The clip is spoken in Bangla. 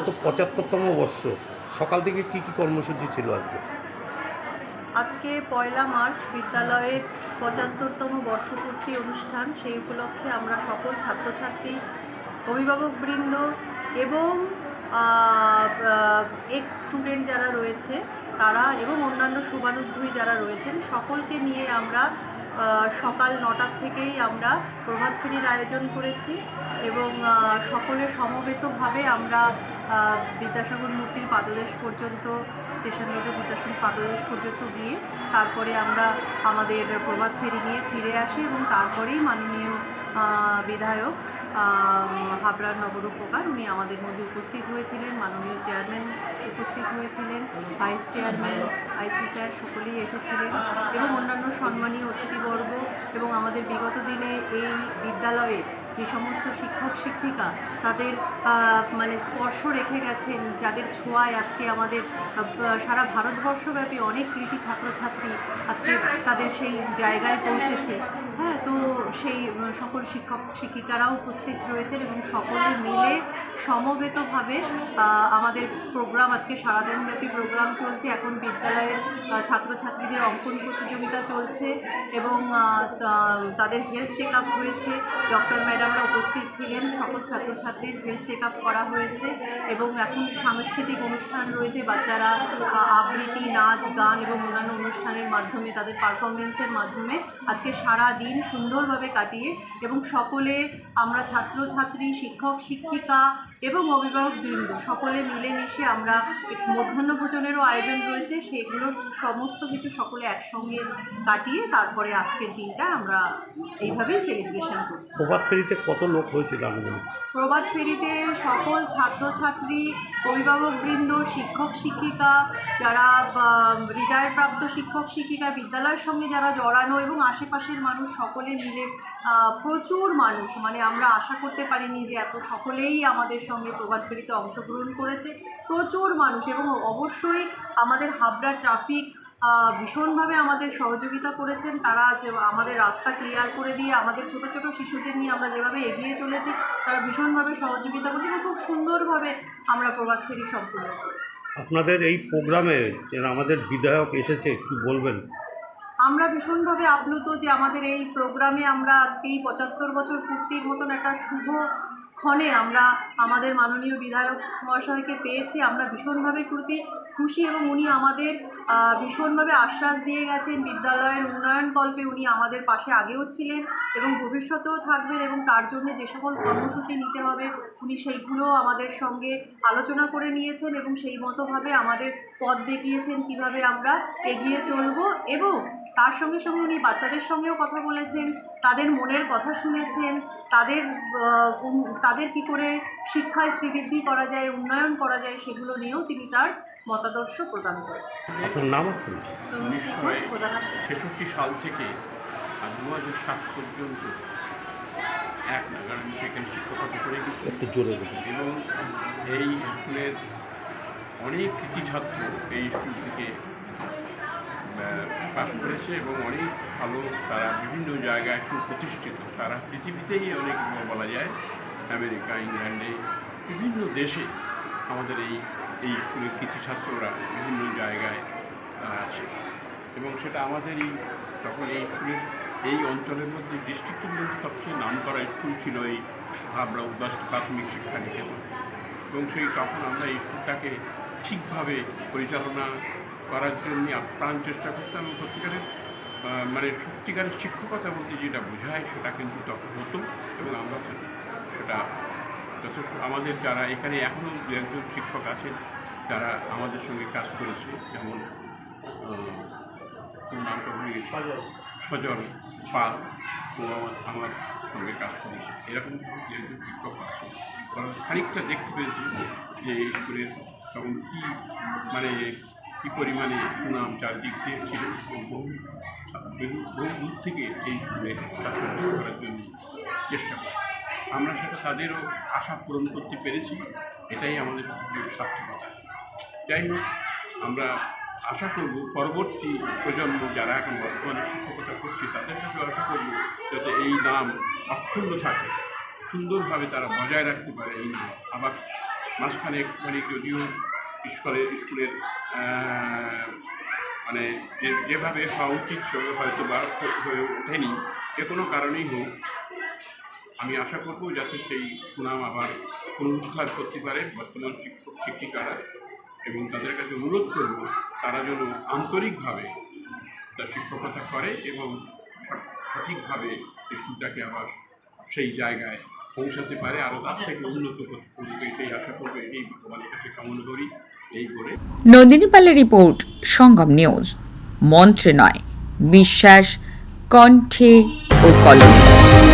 আজ- তো পঁচাত্তরতম বর্ষ। সকাল থেকে কি কি কর্মসূচি ছিল আজকে? আজকে পয়লা মার্চ বিদ্যালয়ের পঁচাত্তরতম বর্ষপূর্তি অনুষ্ঠান। সেই উপলক্ষে আমরা সকল ছাত্রছাত্রী, অভিভাবকবৃন্দ এবং এক্স স্টুডেন্ট যারা রয়েছে, তারা এবং অন্যান্য শুভানুধ্যায়ী যারা রয়েছেন, সকলকে নিয়ে আমরা সকাল নটার থেকেই আমরা প্রভাত ফেরির আয়োজন করেছি এবং সকলে সমবেতভাবে আমরা বিদ্যাসাগর মূর্তির পাদদেশ পর্যন্ত, স্টেশন রোডে বিদ্যাসাগর পাদদেশ পর্যন্ত গিয়ে তারপরে আমরা আমাদের প্রভাত ফেরি নিয়ে ফিরে আসি এবং তারপরেই মাননীয় বিধায়ক আম, নগর উপকার। উনি আমাদের মধ্যে উপস্থিত হয়েছিলেন মাননীয় চেয়ারম্যান উপস্থিত হয়েছিলেন ভাইস চেয়ারম্যান আইসি স্যার সকলেই এসেছিলেন এবং অন্যান্য সম্মানীয় অতিথিবর্গ এবং আমাদের বিগত দিনে এই বিদ্যালয়ে যে সমস্ত শিক্ষক শিক্ষিকা তাদের মানে স্পর্শ রেখে গেছেন, যাদের ছোঁয়ায় আজকে আমাদের সারা ভারতবর্ষব্যাপী অনেক কৃতি ছাত্রছাত্রী আজকে তাদের সেই জায়গায় পৌঁছেছে। হ্যাঁ তো সেই সকল শিক্ষক শিক্ষিকারাও উপস্থিত রয়েছেন এবং সকলে মিলে সমবেতভাবে আমাদের প্রোগ্রাম, আজকে সারাদিনব্যাপী প্রোগ্রাম চলছে। এখন বিদ্যালয়ের ছাত্রছাত্রীদের অঙ্কন প্রতিযোগিতা চলছে এবং তাদের হেলথ চেক আপ হয়েছে। ডক্টর ম্যাডামরা উপস্থিত ছিলেন। সকল ছাত্রছাত্রীর হেলথ চেক আপ করা হয়েছে এবং এখন সাংস্কৃতিক অনুষ্ঠান রয়েছে। বাচ্চারা আবৃত্তি, নাচ, গান এবং অন্যান্য অনুষ্ঠানের মাধ্যমে, তাদের পারফরমেন্সের মাধ্যমে আজকে সারা দিন সুন্দরভাবে কাটিয়ে এবং সকলে, আমরা ছাত্রছাত্রী, শিক্ষক, শিক্ষিকা এবং অভিভাবকবৃন্দ সকলে মিলেমিশে আমরা এক মধ্যাহ্ন ভোজনেরও আয়োজন রয়েছে। সেগুলো সমস্ত কিছু সকলে একসঙ্গে কাটিয়ে তারপরে আজকের দিনটা আমরা এইভাবেই সেলিব্রেশন করছি। প্রভাত ফেরিতে কত লোক হয়েছিল প্রভাত ফেরিতে সকল ছাত্রছাত্রী অভিভাবকবৃন্দ শিক্ষক শিক্ষিকা যারা রিটায়ার প্রাপ্ত শিক্ষক শিক্ষিকা বিদ্যালয়ের সঙ্গে যারা জড়ানো এবং আশেপাশের মানুষ সকলে মিলে প্রচুর মানুষ মানে আমরা আশা করতে পারিনি যে এত সকলেই আমাদের সঙ্গে প্রভাত ফেরিতে অংশগ্রহণ করেছে। প্রচুর মানুষ এবং অবশ্যই আমাদের হাবড়া ট্রাফিক ভীষণভাবে আমাদের সহযোগিতা করেছেন। তারা যে আমাদের রাস্তা ক্লিয়ার করে দিয়ে আমাদের ছোট ছোট শিশুদের নিয়ে আমরা যেভাবে এগিয়ে চলেছি, তারা ভীষণভাবে সহযোগিতা করেছে খুব সুন্দরভাবে আমরা প্রভাত ফেরি সম্পূর্ণ করেছি। আপনাদের এই প্রোগ্রামে আমাদের বিধায়ক এসেছে কি বলবেন? আমরা ভীষণভাবে আপ্লুত যে আমাদের এই প্রোগ্রামে আমরা আজকে এই পঁচাত্তর বছর পূর্তির মতন একটা শুভ ক্ষণে আমরা আমাদের মাননীয় বিধায়ক মহাশয়কে পেয়েছি। আমরা ভীষণভাবে খুশি খুশি এবং উনি আমাদের ভীষণভাবে আশ্বাস দিয়ে গেছেন। বিদ্যালয়ের উন্নয়ন কল্পে উনি আমাদের পাশে আগেও ছিলেন এবং ভবিষ্যতেও থাকবেন এবং তার জন্য যে সকল কর্মসূচি নিতে হবে, উনি সেইগুলো আমাদের সঙ্গে আলোচনা করে নিয়েছেন এবং সেই মতোভাবে আমাদের পথ দেখিয়েছেন কীভাবে আমরা এগিয়ে চলবো এবং তার সঙ্গে সঙ্গে উনি বাচ্চাদের সঙ্গেও কথা বলেছেন তাদের মনের কথা শুনেছেন তাদের তাদের কি করে শিক্ষায় শ্রীবৃদ্ধি করা যায় উন্নয়ন করা যায় সেগুলো নিয়েও তিনি তার মতাদর্শ প্রদান করেছেন। ছেষট্টি সাল থেকে দু হাজার সাত পর্যন্ত এক নাগাদ সেখানে শিক্ষকতা করে একটু জোরে এবং এই স্কুলের অনেক কৃতি ছাত্র এই স্কুল থেকে পাশ করেছে এবং অনেক ভালো, তারা বিভিন্ন জায়গায় সুপ্রতিষ্ঠিত তারা পৃথিবীতেই অনেক বলা যায়, আমেরিকা, ইংল্যান্ডে, বিভিন্ন দেশে আমাদের এই এই স্কুলের কৃতি ছাত্ররা বিভিন্ন জায়গায় আছে। এবং সেটা আমাদের এই তখন এই স্কুলের, এই অঞ্চলের মধ্যে ডিস্ট্রিক্টের মধ্যে সবচেয়ে নাম করা স্কুল ছিল এই হাবড়া উদ্বাস প্রাথমিক শিক্ষা নিকেতন এবং সেই তখন আমরা এই স্কুলটাকে ঠিকভাবে পরিচালনা করার জন্য আপ্রাণ চেষ্টা করতাম এবং সত্যিকারের মানে সত্যিকারের শিক্ষকতা বলতে যেটা বোঝায় সেটা কিন্তু তখন হতো এবং আমরা সেটা যথেষ্ট আমাদের যারা এখানে এখনও দু একজন শিক্ষক আছেন যারা আমাদের সঙ্গে কাজ করেছে যেমন নামটা সজল। পাল ও আমার আমার সঙ্গে কাজ করেছে। এরকম দু একজন শিক্ষক আছে। খানিকটা দেখতে পেয়েছি যে এই স্কুলের তখন কী মানে কী পরিমাণে সুনাম চারদিক দিয়ে ছিল বহু বহু দূর থেকে এই ছাত্রছাত্রী করার জন্য চেষ্টা করে। আমরা সেটা তাদেরও আশা পূরণ করতে পেরেছি, এটাই আমাদের সার্থকতা যাই হোক, আমরা আশা করব পরবর্তী প্রজন্ম যারা এখন বর্তমানে শিক্ষকতা করছে, তাদের কাছে আশা করব যাতে এই নাম অক্ষুণ্ণ থাকে, সুন্দরভাবে তারা বজায় রাখতে পারে এই নাম। আবার মাঝখানে একটুখানি যদিও স্কুলের স্কুলের মানে যেভাবে হওয়া উচিত হয়তো বা হয়ে- ওঠেনি, যে কোনো কারণেই হোক, আমি আশা করব যাতে সেই সুনাম আবার পুনরুদ্ধার করতে পারে বর্তমান শিক্ষক শিক্ষিকারা এবং তাদের কাছে অনুরোধ করব, তারা যেন আন্তরিকভাবে তার শিক্ষকতা করে এবং সঠিকভাবে স্কুলটাকে আবার সেই জায়গায় পৌঁছাতে পারে আরও তার থেকে উন্নত করতে, এটাই আশা করব, এটাই ভগবানের কাছে কামনা করে। নন্দিনী পালের রিপোর্ট সঙ্গম নিউজ। মন্ত্রে নয় বিশ্বাস কণ্ঠে ও কলমে।